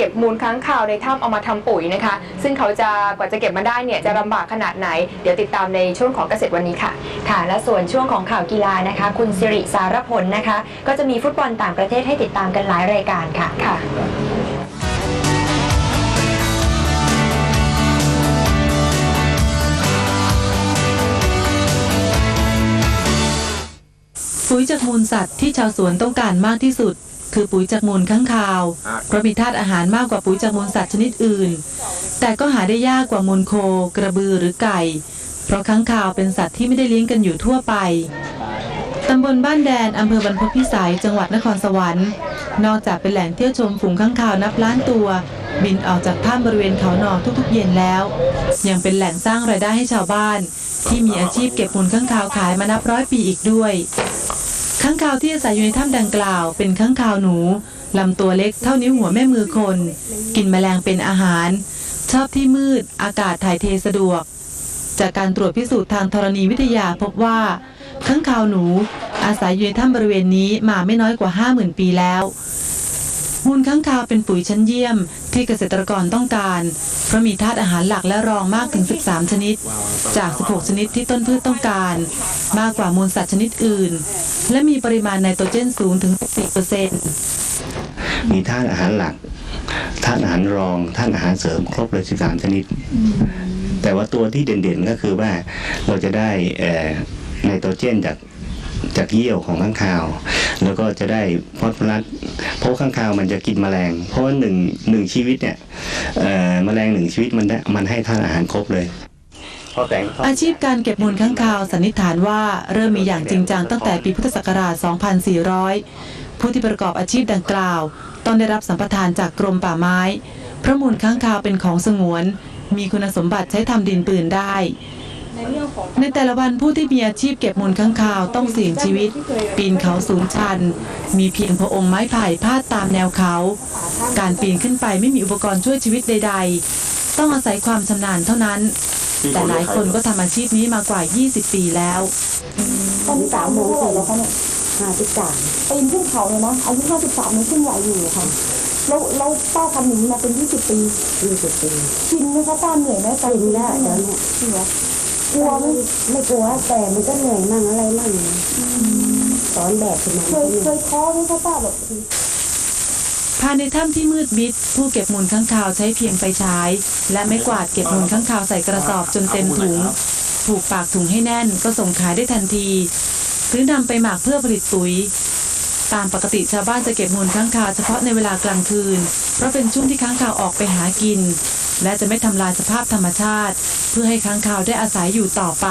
เก็บมูลค้างคาวในถ้ำเอามาทำปุ๋ยนะคะ ซึ่งเขาจะกว่าจะเก็บมาได้เนี่ยจะลำบากขนาดไหน เดี๋ยวติดตามในช่วงของเกษตรวันนี้ค่ะ ค่ะ และส่วนช่วงของข่าวกีฬานะคะ คุณสิริสารพลนะคะ ก็จะมีฟุตบอลต่างประเทศให้ติดตามกันหลายรายการค่ะค่ะปุ๋ยจากมูลสัตว์ที่ชาวสวนต้องการมากที่สุด คือปุ๋ยจากมูลข้างคาว เพราะมีธาตุอาหารมากกว่าปุ๋ยจากมูลสัตว์ชนิดอื่น แต่ก็หาได้ยากกว่ามูลโค กระบือหรือไก่ เพราะข้างคาวเป็นสัตว์ที่ไม่ได้เลี้ยงกันอยู่ทั่วไปตำบลบ้านแดนอำเภอบรรพตพิสัยจังหวัดนครสวรรค์ นอกจากเป็นแหล่งเที่ยวชมฝูงข้างคาวนับล้านตัว บินออกจากถ้ำบริเวณเขาหนองทุกๆ เย็นแล้ว ยังเป็นแหล่งสร้างรายได้ให้ชาวบ้าน ที่มีอาชีพเก็บมูลข้างคาวขายมานับร้อยปีอีกด้วย ข้างคาวที่อาศัยอยู่ในถ้ำดังกล่าว เป็นข้างคาวหนูลำตัวเล็กเท่านิ้วหัวแม่มือคน กินแมลงเป็นอาหาร ชอบที่มืด อากาศถ่ายเทสะดวก จากการตรวจพิสูจน์ทางธรณีวิทยาพบว่าข้างคาวหนู อาศัยอยู่ในถ้ำบริเวณนี้มาไม่น้อยกว่า 50,000 ปีแล้วมูลข้างคาวเป็นปุ๋ยชั้นเยี่ยม ที่เกษตรกรต้องการ เพราะมีธาตุอาหารหลักและรองมากถึง 13 ชนิด จาก 16 ชนิดที่ต้นพืชต้องการ มากกว่ามูลสัตว์ชนิดอื่น และมีปริมาณไนโตรเจนสูงถึง4%มีธาตุอาหารหลักธาตุอาหารรองธาตุอาหารเสริมครบเลย 13 ชนิด แต่ว่าตัวที่เด่นๆก็คือว่าเราจะได้ไนโตรเจนจาก จากเยี่ยวของข้างคาว แล้วก็จะได้ฟอสฟอรัสเพราะข้างคาวมันจะกินแมลง เพราะว่าหนึ่งหนึ่งชีวิตเนี่ยเอ่อแมลงหนึ่งชีวิตมันได้มันให้ธาตุอาหารครบเลยพอแสงอาชีพการเก็บมูลข้างคาวสันนิษฐานว่าเริ่มมีอย่างจริงจังตั้งแต่ปีพุทธศักราช 2400 ผู้ที่ประกอบอาชีพดังกล่าว ต้องได้รับสัมปทานจากกรมป่าไม้ เพราะมูลข้างคาวเป็นของสงวน มีคุณสมบัติใช้ทำดินปืนได้ ในแต่ละวันผู้ที่มีอาชีพเก็บมูลข้างคาวต้องเสี่ยงชีวิต ปีนเขาสูงชัน มีเพียงพระองค์ไม้ไผ่พาดตามแนวเขา การปีนขึ้นไปไม่มีอุปกรณ์ช่วยชีวิตใด ๆ ต้องอาศัยความชำนาญเท่านั้น แต่หลายคนก็ทำอาชีพนี้มากว่า 20 ปีแล้วตอนนี้สามโมงเท่าไหร่แล้วคะเนี่ยห้าสิบสามปีนขึ้นเขาเลยนะอายุห้าสิบสามมันขึ้นไหวอยู่ค่ะแล้วแล้วป้าทำอย่างนี้มาเป็นยี่สิบปียี่สิบปีชินไหมคะป้าเหนื่อยไหมตอนนี้แล้วเดี๋ยวเนี่ยจริงเหรอ กลัวไหมไม่กลัวแต่มันก็เหนื่อยมั่งอะไรมั่งสอนแบบขึ้นมาเคยเคยท้อไหมคะป้าแบบภายในถ้ำที่มืดมิด ผู้เก็บมูลข้างคาวใช้เพียงไฟฉาย และไม้กวาดเก็บมูลข้างคาวใส่กระสอบจนเต็มถุงผูกปากถุงให้แน่นก็ส่งขายได้ทันทีหรือนำไปหมักเพื่อผลิตปุ๋ย ตามปกติชาวบ้านจะเก็บมูลข้างคาวเฉพาะในเวลากลางคืน เพราะเป็นช่วงที่ค้างคาวออกไปหากิน และจะไม่ทำลายสภาพธรรมชาติ เพื่อให้ค้างคาวได้อาศัยอยู่ต่อไป